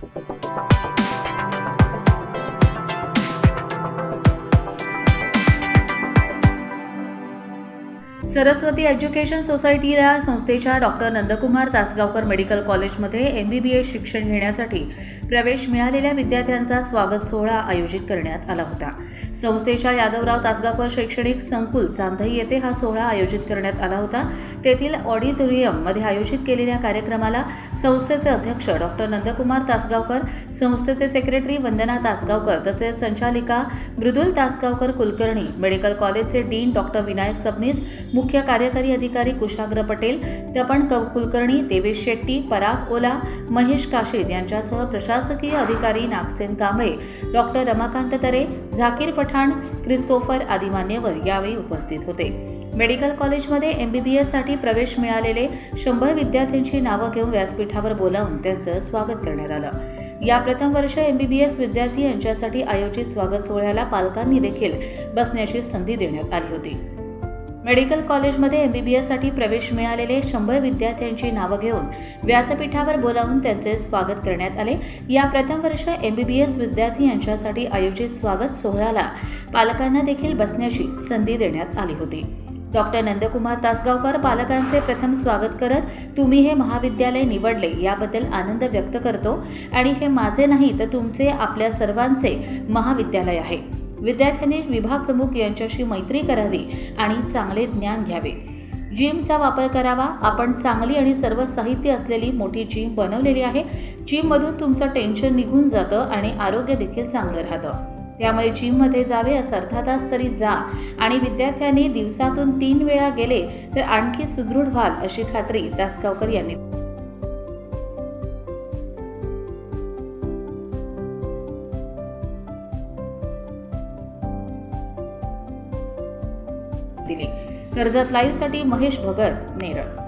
Thank you. Saraswati education society या संस्थेच्या doctor Nandkumar Tasgaonkar medical कॉलेजमध्ये एम बी बी एस शिक्षण घेण्यासाठी प्रवेश मिळालेल्या विद्यार्थ्यांचा स्वागत सोहळा आयोजित करण्यात आला होता. संस्थेच्या यादवराव तासगावकर शैक्षणिक संकुल चांधई येथे हा सोहळा आयोजित करण्यात आला होता. तेथील ऑडिटोरियममध्ये आयोजित केलेल्या कार्यक्रमाला संस्थेचे अध्यक्ष डॉक्टर नंदकुमार तासगावकर संस्थेचे सेक्रेटरी वंदना तासगावकर तसेच संचालिका मृदुल तासगावकर कुलकर्णी मेडिकल कॉलेजचे डीन डॉक्टर विनायक सबनीस मुख्य कार्यकारी अधिकारी कुशाग्र पटेल तपण कव कुलकर्णी देवेश शेट्टी पराग ओला महेश काशीद यांच्यासह प्रशासकीय अधिकारी नागसेन कांबळे डॉक्टर रमाकांत तरे झाकीर पठाण क्रिस्तोफर आदी मान्यवर यावेळी उपस्थित होते. मेडिकल कॉलेजमध्ये एम बी बी एससाठी प्रवेश मिळालेले शंभर विद्यार्थ्यांची नावं घेऊन व्यासपीठावर बोलावून त्यांचं स्वागत करण्यात आलं. या प्रथम वर्ष एम बी बी एस विद्यार्थी यांच्यासाठी आयोजित स्वागत सोहळ्याला पालकांनी देखील बसण्याची संधी देण्यात आली होती. मेडिकल कॉलेजमध्ये एम बी बी एससाठी प्रवेश मिळालेले शंभर विद्यार्थ्यांची नावं घेऊन व्यासपीठावर बोलावून त्यांचे स्वागत करण्यात आले. या प्रथम वर्ष एम बी बी एस विद्यार्थी यांच्यासाठी आयोजित स्वागत सोहळ्याला पालकांना देखील बसण्याची संधी देण्यात आली होती. डॉक्टर नंदकुमार तासगावकर पालकांचे प्रथम स्वागत करत तुम्ही हे महाविद्यालय निवडले याबद्दल आनंद व्यक्त करतो आणि हे माझे नाही तर तुमचे आपल्या सर्वांचे महाविद्यालय आहे. विद्यार्थ्यांनी विभाग प्रमुख यांच्याशी मैत्री करावी आणि चांगले ज्ञान घ्यावे. जिमचा वापर करावा. आपण चांगली आणि सर्व साहित्य असलेली मोठी जिम बनवलेली आहे. जिममधून तुमचं टेन्शन निघून जातं आणि आरोग्य देखील चांगलं राहतं. त्यामुळे जिममध्ये जावे असं अर्धा तास तरी जा आणि विद्यार्थ्यांनी दिवसातून तीन वेळा गेले तर आणखी सुदृढ व्हाल अशी खात्री दासगावकर यांनी दिली कर्जत लाईव्हसाठी महेश भगत नेरळ.